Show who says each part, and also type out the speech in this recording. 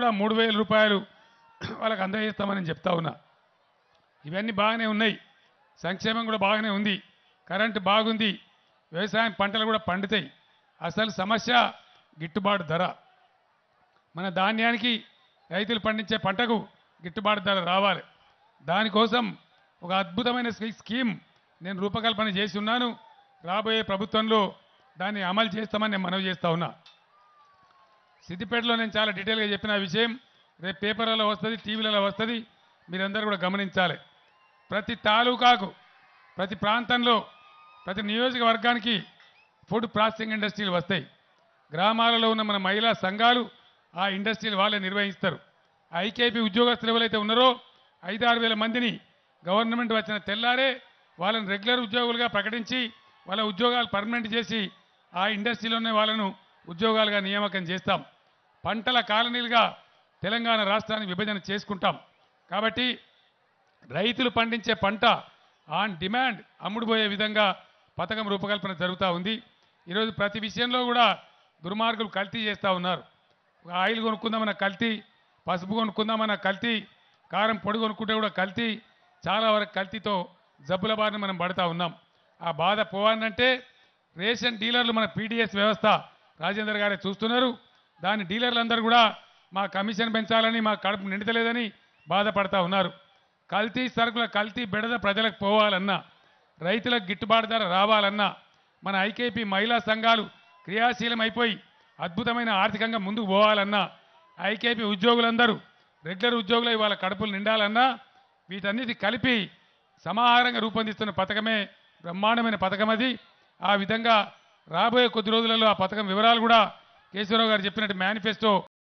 Speaker 1: కూడా మూడు వేల రూపాయలు వాళ్ళకి అందజేస్తామని చెప్తా ఉన్నా. ఇవన్నీ బాగానే ఉన్నాయి. సంక్షేమం కూడా బాగానే ఉంది. కరెంటు బాగుంది. వ్యవసాయం పంటలు కూడా పండుతాయి. అసలు సమస్య గిట్టుబాటు ధర. మన ధాన్యానికి రైతులు పండించే పంటకు గిట్టుబాటు ధర రావాలి. దానికోసం ఒక అద్భుతమైన స్కీమ్ నేను రూపకల్పన చేసి ఉన్నాను. రాబోయే ప్రభుత్వంలో దాన్ని అమలు చేస్తామని నేను మనవి చేస్తా ఉన్నా. సిద్దిపేటలో నేను చాలా డీటెయిల్గా చెప్పిన విషయం రేపు పేపర్లలో వస్తుంది టీవీలలో వస్తుంది. మీరందరూ కూడా గమనించాలి. ప్రతి తాలూకాకు ప్రతి ప్రాంతంలో ప్రతి నియోజకవర్గానికి ఫుడ్ ప్రాసెసింగ్ ఇండస్ట్రీలు వస్తాయి. గ్రామాలలో ఉన్న మన మహిళా సంఘాలు ఆ ఇండస్ట్రీలు వాళ్ళే నిర్వహిస్తారు. ఐకేపీ ఉద్యోగస్తులు ఎవరైతే ఉన్నారో ఐదారు వేల మందిని గవర్నమెంట్ వచ్చిన తెల్లారే వాళ్ళని రెగ్యులర్ ఉద్యోగులుగా ప్రకటించి వాళ్ళ ఉద్యోగాలు పర్మనెంట్ చేసి ఆ ఇండస్ట్రీలోనే వాళ్ళను ఉద్యోగాలుగా నియామకం చేస్తాం. పంటల కాలనీలుగా తెలంగాణ రాష్ట్రాన్ని విభజన చేసుకుంటాం. కాబట్టి రైతులు పండించే పంట ఆన్ డిమాండ్ అమ్ముడుపోయే విధంగా పథకం రూపకల్పన జరుగుతూ ఉంది. ఈరోజు ప్రతి విషయంలో కూడా దుర్మార్గులు కల్తీ చేస్తూ ఉన్నారు. ఆయిల్ కొనుక్కుందామన్న కల్తీ పసుపు కొనుక్కుందామన్న కల్తీ కారం పొడి కొనుక్కుంటే కూడా కల్తీ చాలా వరకు కల్తీతో జబ్బుల బారిన మనం పడుతూ ఉన్నాం. ఆ బాధ పోవాలంటే రేషన్ డీలర్లు మన పీడిఎస్ వ్యవస్థ రాజేందర్ గారే చూస్తున్నారు. దాని డీలర్లందరూ కూడా మా కమిషన్ పెంచాలని మా కడుపు నిండతలేదని బాధపడతా ఉన్నారు. కల్తీ సరుకుల కల్తీ బెడద ప్రజలకు పోవాలన్నా రైతులకు గిట్టుబాటు ధర రావాలన్నా మన ఐకేపీ మహిళా సంఘాలు క్రియాశీలమైపోయి అద్భుతమైన ఆర్థికంగా ముందుకు పోవాలన్నా ఐకేపీ ఉద్యోగులందరూ రెగ్యులర్ ఉద్యోగులు ఇవాళ కడుపులు నిండాలన్నా వీటన్నిటి కలిపి సమాహారంగా రూపొందిస్తున్న పథకమే బ్రహ్మాండమైన పథకం అది ఆ విధంగా రాబోయే కొద్ది రోజులలో ఆ పథకం వివరాలు కూడా కేశవరావు గారు చెప్పినట్టు మేనిఫెస్టో